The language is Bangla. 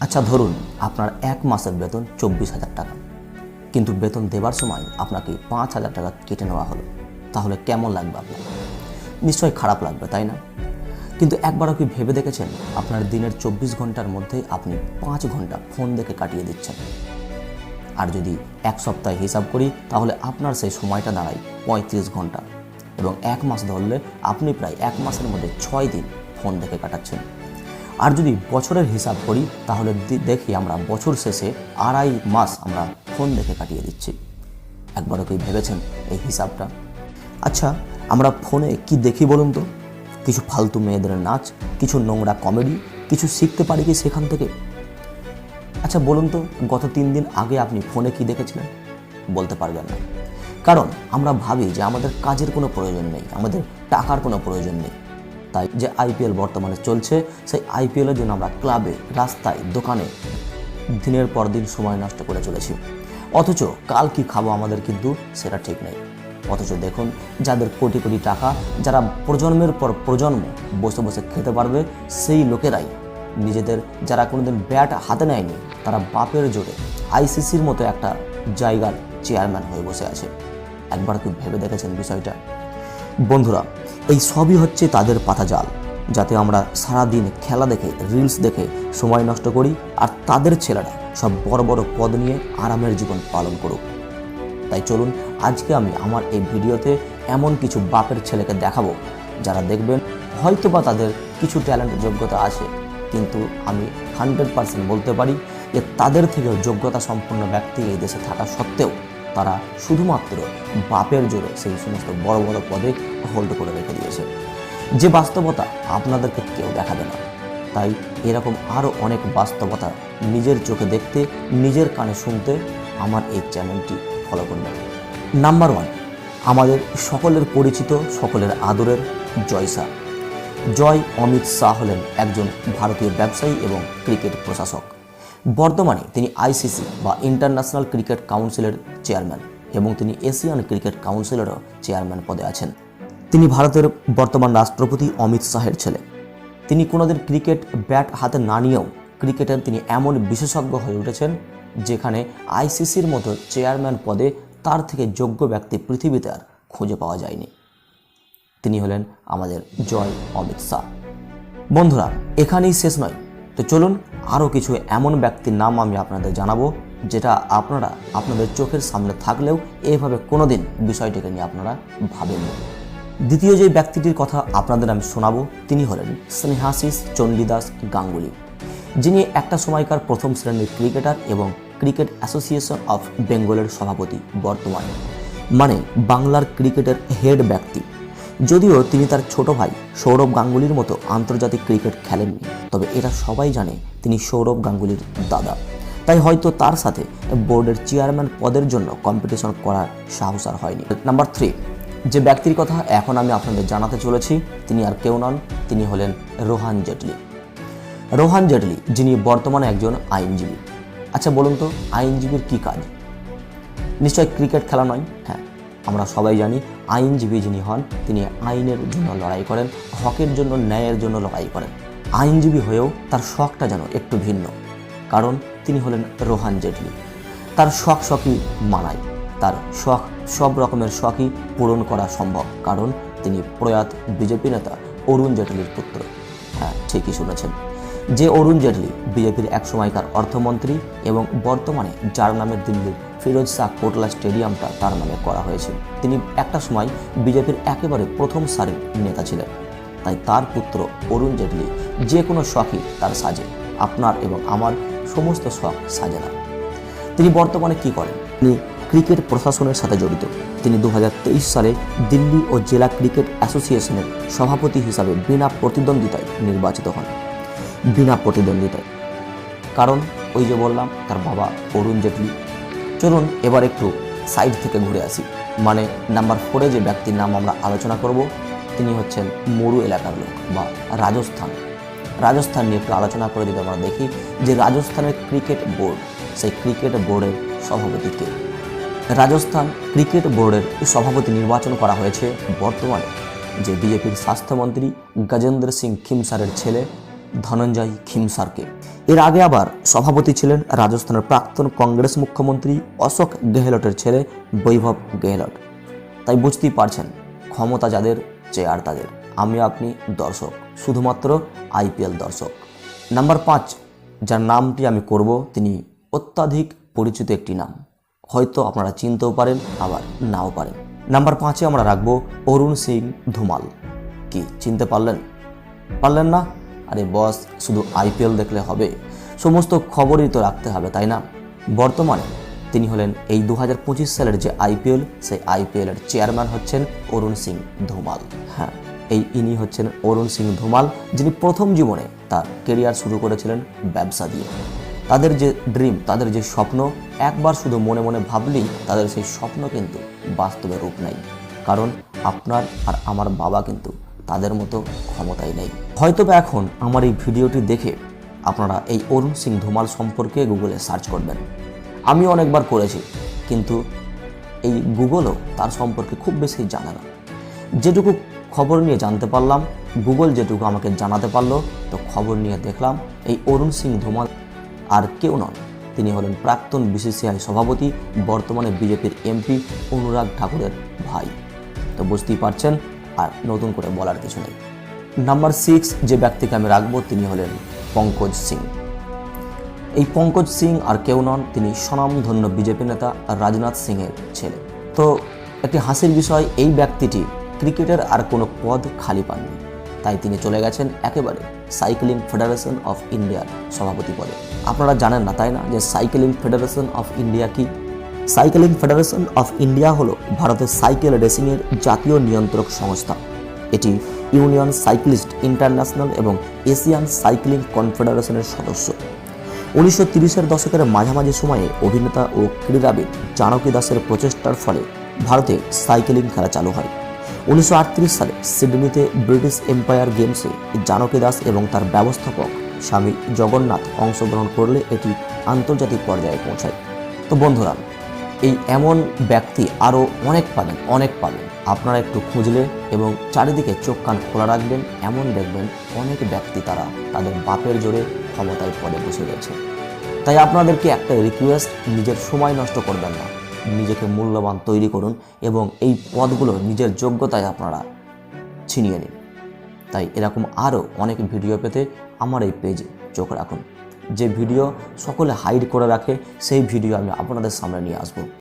আচ্ছা ধরুন আপনার এক মাসের বেতন চব্বিশ হাজার টাকা। কিন্তু বেতন দেবার সময় আপনাকে পাঁচ হাজার টাকা কেটে নেওয়া হলো। তাহলে কেমন লাগবে আপনার? নিশ্চয়ই খারাপ লাগবে, তাই না? কিন্তু একবারও কি ভেবে দেখেছেন আপনার দিনের চব্বিশ ঘণ্টার মধ্যে আপনি পাঁচ ঘণ্টা ফোন দেখে কাটিয়ে দিচ্ছেন? আর যদি এক সপ্তাহে হিসাব করি, তাহলে আপনার সেই সময়টা দাঁড়ায় পঁয়ত্রিশ ঘণ্টা। এবং এক মাস ধরলে আপনি প্রায় এক মাসের মধ্যে ছয় দিন ফোন দেখে কাটাচ্ছেন। আর যদি বছরের হিসাব করি, তাহলে দেখি আমরা বছর শেষে আড়াই মাস আমরা ফোন দেখে কাটিয়ে দিচ্ছি। একবারও কি ভেবেছেন এই হিসাবটা? আচ্ছা আমরা ফোনে কি দেখি বলুন তো? কিছু ফালতু মেয়েদের নাচ, কিছু নোংরা কমেডি, কিছু শিখতে পারি কি সেখান থেকে? আচ্ছা বলুন তো, গত তিন দিন আগে আপনি ফোনে কি দেখেছিলেন? বলতে পারবেন না। কারণ আমরা ভাবি যে আমাদের কাজের কোনো প্রয়োজন নেই, আমাদের টাকার কোনো প্রয়োজন নেই। তাই যে আইপিএল বর্তমানে চলছে, সেই আইপিএলের জন্য আমরা ক্লাবে, রাস্তায়, দোকানে দিনের পর দিন সময় নষ্ট করে চলেছি। অথচ কাল কি খাব আমাদের কিন্তু সেটা ঠিক নেই। অথচ দেখুন, যাদের কোটি কোটি টাকা, যারা প্রজন্মের পর প্রজন্ম বসে বসে খেতে পারবে, সেই লোকেরাই নিজেদের যারা কোনোদিন ব্যাট হাতে নেয়নি, তারা বাপের জোরে আইসিসির মতো একটা জায়গার চেয়ারম্যান হয়ে বসে আছে। একবার কি ভেবে দেখেছেন বিষয়টা? বন্ধুরা এই সবই হচ্ছে তাদের পাতা জাল যাতে আমরা সারা দিন খেলা দেখে রিলস দেখে সময় নষ্ট করি আর তাদের ছেলেরা সব বড় বড় পদ নিয়ে আরামের জীবন পালন করুক। তাই চলুন আজকে আমি আমার এই ভিডিওতে এমন কিছু বাপের ছেলেকে দেখাবো, যারা দেখবেন হয়তো বা তাদের কিছু ট্যালেন্ট যোগ্যতা আছে, কিন্তু আমি হান্ড্রেড পার্সেন্ট বলতে পারি যে তাদের থেকেও যোগ্যতা সম্পন্ন ব্যক্তি এই দেশে থাকা সত্ত্বেও তারা শুধুমাত্র বাপের জোরে সেই সমস্ত বড় বড় পদে হোল্ড করে রেখে দিয়েছে। যে বাস্তবতা আপনাদেরকে কেউ দেখাবে না। তাই এরকম আরও অনেক বাস্তবতা নিজের চোখে দেখতে, নিজের কানে শুনতে আমার এই চ্যানেলটি ফলো করবেন। নাম্বার ওয়ান আমাদের সকলের পরিচিত, সকলের আদরের জয় শাহ জয় অমিত শাহ হলেন একজন ভারতীয় ব্যবসায়ী এবং ক্রিকেট প্রশাসক। বর্তমানে তিনি আইসিসি বা ইন্টারন্যাশনাল ক্রিকেট কাউন্সিলের চেয়ারম্যান এবং তিনি এশিয়ান ক্রিকেট কাউন্সিলেরও চেয়ারম্যান পদে আছেন। তিনি ভারতের বর্তমান রাষ্ট্রপতি অমিত শাহের ছেলে। তিনি কোনোদিন ক্রিকেট ব্যাট হাতে না নিয়েও ক্রিকেটের তিনি এমন বিশেষজ্ঞ হয়ে উঠেছেন, যেখানে আইসিসির মতো চেয়ারম্যান পদে তার থেকে যোগ্য ব্যক্তি পৃথিবীতে আর খুঁজে পাওয়া যায়নি। তিনি হলেন আমাদের জয় অমিত শাহ। বন্ধুরা, এখানেই শেষ নয়। তো চলুন আরও কিছু এমন ব্যক্তির নাম আমি আপনাদের জানাব, যেটা আপনারা আপনাদের চোখের সামনে থাকলেও এভাবে কোনো দিন বিষয়টিকে নিয়ে আপনারা ভাবেননি দ্বিতীয় যে ব্যক্তিটির কথা আপনাদের আমি শোনাবো, তিনি হলেন স্নেহাশিস চণ্ডীদাস গাঙ্গুলি, যিনি একটা সময়কার প্রথম শ্রেণির ক্রিকেটার এবং ক্রিকেট অ্যাসোসিয়েশন অফ বেঙ্গলের সভাপতি বর্তমানে। মানে বাংলার ক্রিকেটের হেড ব্যক্তি। যদিও তিনি তার ছোট ভাই সৌরভ গাঙ্গুলির মতো আন্তর্জাতিক ক্রিকেট খেলেননি, তবে এটা সবাই জানে তিনি সৌরভ গাঙ্গুলির দাদা। তাই হয়তো তার সাথে বোর্ডের চেয়ারম্যান পদের জন্য কম্পিটিশন করার সাহস আর হয়নি। নাম্বার থ্রি যে ব্যক্তির কথা এখন আমি আপনাদের জানাতে চলেছি, তিনি আর কেউ নন, তিনি হলেন রোহান জেটলি। রোহান জেটলি, যিনি বর্তমানে একজন আইনজীবী। আচ্ছা বলুন তো, আইনজীবীর কী কাজ? নিশ্চয় ক্রিকেট খেলা নয়? হ্যাঁ। আমরা সবাই জানি আইনজীবী যিনি হন, তিনি আইনের জন্য লড়াই করেন, হকের জন্য, ন্যায়ের জন্য লড়াই করেন। আইনজীবী হয়েও তার শখটা যেন একটু ভিন্ন। কারণ তিনি হলেন রোহান জেটলি। তার শখ শখই মানায়। তার শখ, সব রকমের শখই পূরণ করা সম্ভব। কারণ তিনি প্রয়াত বিজেপি নেতা অরুণ জেটলির পুত্র। হ্যাঁ ঠিকই শুনেছেন। যে অরুণ জেটলি বিজেপির এক সময়কার অর্থমন্ত্রী এবং বর্তমানে যার নামে দিল্লির ফিরোজ শাহ কোটলা স্টেডিয়ামটা তার নামে করা হয়েছে তিনি একটা সময় বিজেপির একেবারে প্রথম সারির নেতা ছিলেন। তাই তার পুত্র অরুণ জেটলি যে কোনো শখই তার সাজে। আপনার এবং আমার সমস্ত শখ সাজে না। তিনি বর্তমানে কি করেন? তিনি ক্রিকেট প্রশাসনের সাথে জড়িত। তিনি দু হাজার তেইশ সালে দিল্লি ও জেলা ক্রিকেট অ্যাসোসিয়েশনের সভাপতি হিসাবে বিনা প্রতিদ্বন্দ্বিতায় নির্বাচিত হন। বিনা প্রতিদ্বন্দ্বিতায়। কারণ ওই যে বললাম, তার বাবা অরুণ জেটলি চলুন এবার একটু সাইড থেকে ঘুরে আসি। মানে নাম্বার ফোরে যে ব্যক্তির নাম আমরা আলোচনা করব, তিনি হচ্ছেন মরু এলাকার লোক বা রাজস্থান। রাজস্থান নিয়ে একটু আলোচনা করে যদি আমরা দেখি যে রাজস্থানের ক্রিকেট বোর্ড সেই ক্রিকেট বোর্ডের সভাপতি কে? রাজস্থান ক্রিকেট বোর্ডের সভাপতি নির্বাচন করা হয়েছে বর্তমানে, যে বিজেপির স্বাস্থ্যমন্ত্রী গজেন্দ্র সিং খিমসারের ছেলে ধনঞ্জয় খিমসারকে এর আগে আবার সভাপতি ছিলেন রাজস্থানের প্রাক্তন কংগ্রেস মুখ্যমন্ত্রী অশোক গেহলটের ছেলে বৈভব গেহলট। তাই বুঝতেই পারছেন, ক্ষমতা যাদের, চেয়ার তাদের। আমি আপনি দর্শক, শুধুমাত্র আইপিএল দর্শক। নাম্বার পাঁচ, যার নামটি আমি করব, তিনি অত্যাধিক পরিচিত একটি নাম। হয়তো আপনারা চিনতেও পারেন, আবার নাও পারেন। নাম্বার পাঁচে আমরা রাখব অরুণ সিং ধুমাল। কি, চিনতে পারলেন? পারলেন না? আরে বস, শুধু আইপিএল দেখলে হবে। সমস্ত খবরই তো রাখতে হবে, তাই না? বর্তমানে তিনি হলেন এই দু হাজার পঁচিশ সালের যে আইপিএল, সেই আইপিএলের চেয়ারম্যান হচ্ছেন অরুণ সিং ধুমাল। হ্যাঁ এই ইনি হচ্ছেন অরুণ সিং ধুমাল, যিনি প্রথম জীবনে তার কেরিয়ার শুরু করেছিলেন ব্যবসা দিয়ে। তাদের যে ড্রিম, তাদের যে স্বপ্ন, একবার শুধু মনে মনে ভাবলেই তাদের সেই স্বপ্ন কিন্তু বাস্তবে রূপ নেয়। কারণ আপনার আর আমার বাবা কিন্তু তাদের মতো ক্ষমতাই নেই। হয়তো বা এখন আমার এই ভিডিওটি দেখে আপনারা এই অরুণ সিং ধুমাল সম্পর্কে গুগলে সার্চ করবেন। আমি অনেকবার করেছি, কিন্তু এই গুগলও তার সম্পর্কে খুব বেশি জানে না। যেটুকু খবর নিয়ে জানতে পারলাম, গুগল যেটুকু আমাকে জানাতে পারল, তো খবর নিয়ে দেখলাম এই অরুণ সিং ধুমাল আর কেউ নন। তিনি হলেন প্রাক্তন বিসিসিআই সভাপতি, বর্তমানে বিজেপির এমপি অনুরাগ ঠাকুরের ভাই। তো বুঝতেই পারছেন আর নতুন করে বলার কিছু নেই। নাম্বার সিক্স যে ব্যক্তিকে আমি রাখব তিনি হলেন পঙ্কজ সিং। এই পঙ্কজ সিং আর কেউ নন, তিনি স্বনামধন্য বিজেপি নেতা রাজনাথ সিংয়ের ছেলে। তো একটি হাসির বিষয়, এই ব্যক্তিটি ক্রিকেটের আর কোনো পদ খালি পাননি। তাই তিনি চলে গেছেন একেবারে সাইক্লিং ফেডারেশন অফ ইন্ডিয়ার সভাপতি পদে। আপনারা জানেন না, তাই না, যে সাইক্লিং ফেডারেশন অফ ইন্ডিয়া কি? সাইক্লিং ফেডারেশন অফ ইন্ডিয়া হলো ভারতের সাইকেল রেসিংয়ের জাতীয় নিয়ন্ত্রক সংস্থা। এটি ইউনিয়ন সাইক্লিস্ট ইন্টারন্যাশনাল এবং এশিয়ান সাইক্লিং কনফেডারেশনের সদস্য। উনিশশো তিরিশের দশকের মাঝামাঝি সময়ে অভিনেতা ও ক্রীড়াবিদ জানকী দাসের প্রচেষ্টার ফলে ভারতে সাইকেলিং খেলা চালু হয়। উনিশশো আটত্রিশ সালে সিডনিতে ব্রিটিশ এম্পায়ার গেমসে জানকী দাস এবং তার ব্যবস্থাপক স্বামী জগন্নাথ অংশগ্রহণ করলে এটি আন্তর্জাতিক পর্যায়ে পৌঁছায়। তো বন্ধুরা এই এমন ব্যক্তি আরও অনেক পাবেন অনেক পাবেন। আপনারা একটু খুঁজলে এবং চারিদিকে চোখ কান খোলা রাখবেন, এমন দেখবেন অনেক ব্যক্তি তারা তাদের বাপের জোরে ক্ষমতায় পদে বসে গেছে তাই আপনাদেরকে একটা রিকোয়েস্ট নিজের সময় নষ্ট করবেন না। নিজেকে মূল্যবান তৈরি করুন এবং এই পদগুলো নিজের যোগ্যতায় আপনারা ছিনিয়ে নিন। তাই এরকম আরও অনেক ভিডিও পেতে আমার এই পেজে চোখ রাখুন। যে ভিডিও সকলে হাইড করে রাখে সেই ভিডিও আমি আপনাদের সামনে নিয়ে আসব।